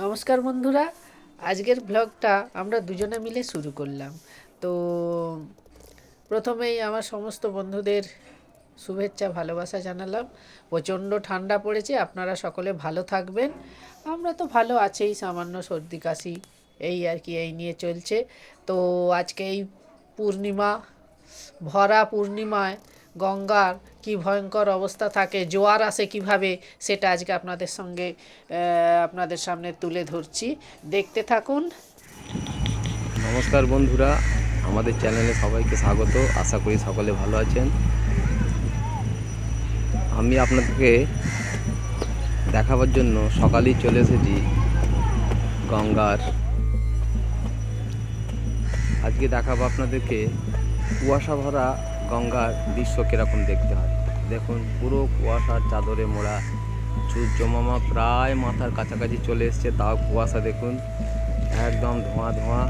নমস্কার বন্ধুরা। আজকের ব্লগটা আমরা দুজনে মিলে শুরু করলাম। তো প্রথমেই আমার সমস্ত বন্ধুদের শুভেচ্ছা, ভালোবাসা জানালাম। প্রচণ্ড ঠান্ডা পড়েছে, আপনারা সকলে ভালো থাকবেন। আমরা তো ভালো আছেই, সামান্য সর্দি কাশি, এই আর কি, এই নিয়ে চলছে। তো আজকে এই পূর্ণিমা, ভরা পূর্ণিমায় গঙ্গার কি ভয়ঙ্কর অবস্থা থাকে, জোয়ার আসে কীভাবে, সেটা আজকে আপনাদের সঙ্গে আপনাদের সামনে তুলে ধরছি। দেখতে থাকুন। নমস্কার বন্ধুরা, আমাদের চ্যানেলে সবাইকে স্বাগত। আশা করি সকলে ভালো আছেন। আমি আপনাদেরকে দেখাবার জন্য সকালেই চলে এসেছি গঙ্গার। আজকে দেখাবো আপনাদেরকে কুয়াশা ভরা গঙ্গার দৃশ্য কীরকম দেখতে হয়? দেখুন, পুরো কুয়াশার চাদরে মোড়া সূর্যমামা প্রায় মাথার কাছাকাছি চলে এসছে, তাও কুয়াশা দেখুন। একদম ধোঁয়া ধোঁয়া।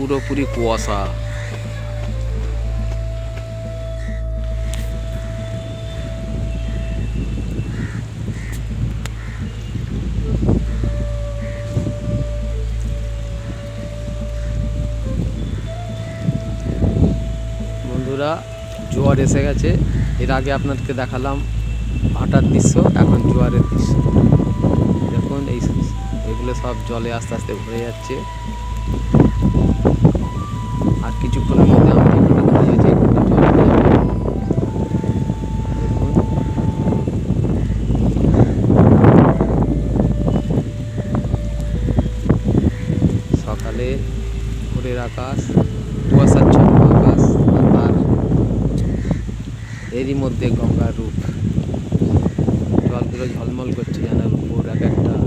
পুরোপুরি কুয়াশা বন্ধুরা, জোয়ার এসে গেছে। এর আগে আপনাদেরকে দেখালাম ভাটার দৃশ্য, এখন জোয়ারের দৃশ্য। দেখুন, এই এগুলো সব জলে আস্তে আস্তে ভরে যাচ্ছে। আর কিছুক্ষণের মধ্যে। সকালে ভোরের আকাশ। এরই মধ্যে গঙ্গার রূপ। জলগুলো ঝলমল করছে যেন উপর এক একটা